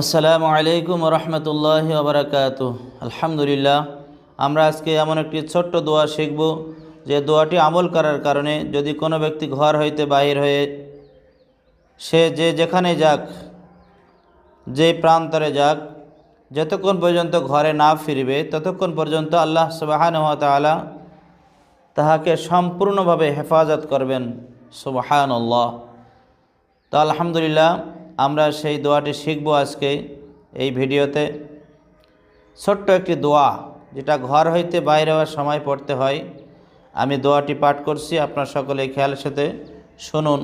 আসসালামু আলাইকুম রহমতুল্লাহ আবরাকাত আলহামদুলিল্লাহ, আমরা আজকে এমন একটি ছোট্ট দোয়া শিখব যে দোয়াটি আমল করার কারণে যদি কোনো ব্যক্তি ঘর হইতে বাহির হয়ে সে যে যেখানে যাক, যে প্রান্তরে যাক, যতক্ষণ পর্যন্ত ঘরে না ফিরবে, ততক্ষণ পর্যন্ত আল্লাহ সুবাহান তালা তাহাকে সম্পূর্ণভাবে হেফাজত করবেন। সুবাহান আল্লাহ তো আলহামদুলিল্লাহ আমরা সেই দোয়াটি শিখব আজকে এই ভিডিওতে। ছোট্ট একটি দোয়া, যেটা ঘর হইতে বাইরে হওয়ার সময় পড়তে হয়। আমি দোয়াটি পাঠ করছি, আপনার সকলে খেয়ালের সাথে শুনুন।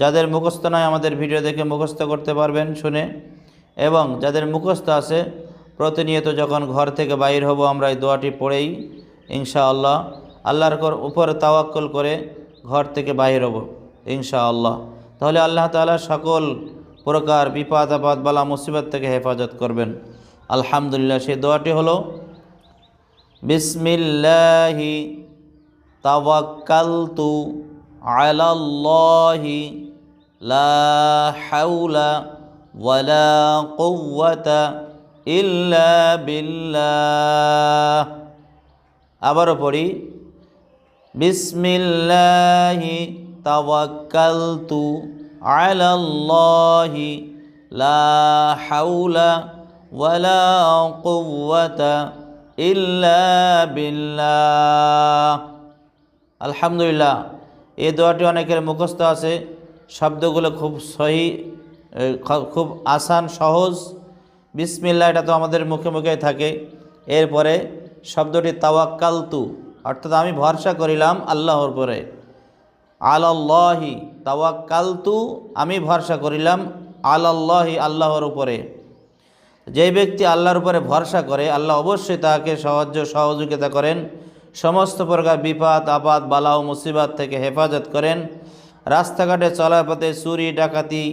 যাদের মুখস্থ নয় আমাদের ভিডিও দেখে মুখস্থ করতে পারবেন শুনে। এবং যাদের মুখস্থ আছে, প্রতিনিয়ত যখন ঘর থেকে বাইর হব, আমরা এই দোয়াটি পড়েই, ইনশাআল্লাহ, আল্লাহর উপর তাওয়াক্কল করে ঘর থেকে বাইর হব, ইনশাআল্লাহ। তাহলে আল্লাহ তাআলা সকল প্রকার বিপাদ, আপাদ, বালা, মুসিবত থেকে হেফাজত করবেন। আলহামদুলিল্লাহ, সেই দোয়াটি হলো, বিসমিল্লাহি তাওয়াক্কালতু আলাল্লাহি লা হাওলা ওয়ালা কুওয়াতা ইল্লা বিল্লাহ। আবারও পড়ি, বিসমিল্লাহি তাওয়াক্কালতু আলাল্লাহি লা হাওলা ওয়ালা কুওয়াতা ইল্লা বিল্লাহ। আলহামদুলিল্লাহ, এই দোয়াটি অনেকের মুখস্থ আছে। শব্দগুলো খুব সহি খুব আসান, সহজ। বিসমিল্লা এটা তো আমাদের মুখে মুখে থাকে। এরপরে শব্দটি তাওয়াক্কালতু, অর্থাৎ আমি ভরসা করিলাম আল্লাহর পরে আলাল্লাহি, তাওয়াক্কালতু, আমি ভরসা করিলাম আলাল্লাহি, আল্লাহর উপরে। যে ব্যক্তি আল্লাহর উপরে ভরসা করে, আল্লাহ অবশ্যই তাকে সাহায্য, সহযোগিতা করেন। সমস্ত প্রকার বিপদ আপাত বালা ও মুসিবাত থেকে হেফাজত করেন। রাস্তাঘাটে চলার পথে চুরি, ডাকাতি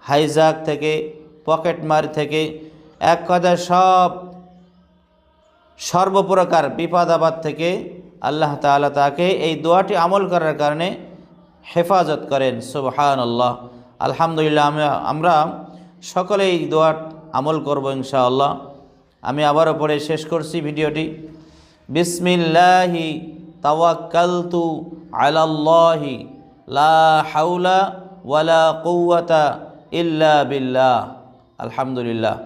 হাইজাক থেকে পকেটমার থেকে, এক কথায় সব সর্বপ্রকার বিপদ, আপদ থেকে আল্লাহ তাআলা তাকে এই দোয়াটি আমল করার কারণে হেফাজত করেন সুবহান আল্লাহ আলহামদুলিল্লাহ, আমি, আমরা সকলে এই দোয়া আমল করব ইনশাআল্লাহ। আমি আবারও পড়ে শেষ করছি ভিডিওটি। বিসমিল্লাহি তাওয়াক্কালতু আলাল্লাহি, লা হাওলা ওয়ালা কুওয়াতা ইল্লা বিল্লাহ। আলহামদুলিল্লাহ।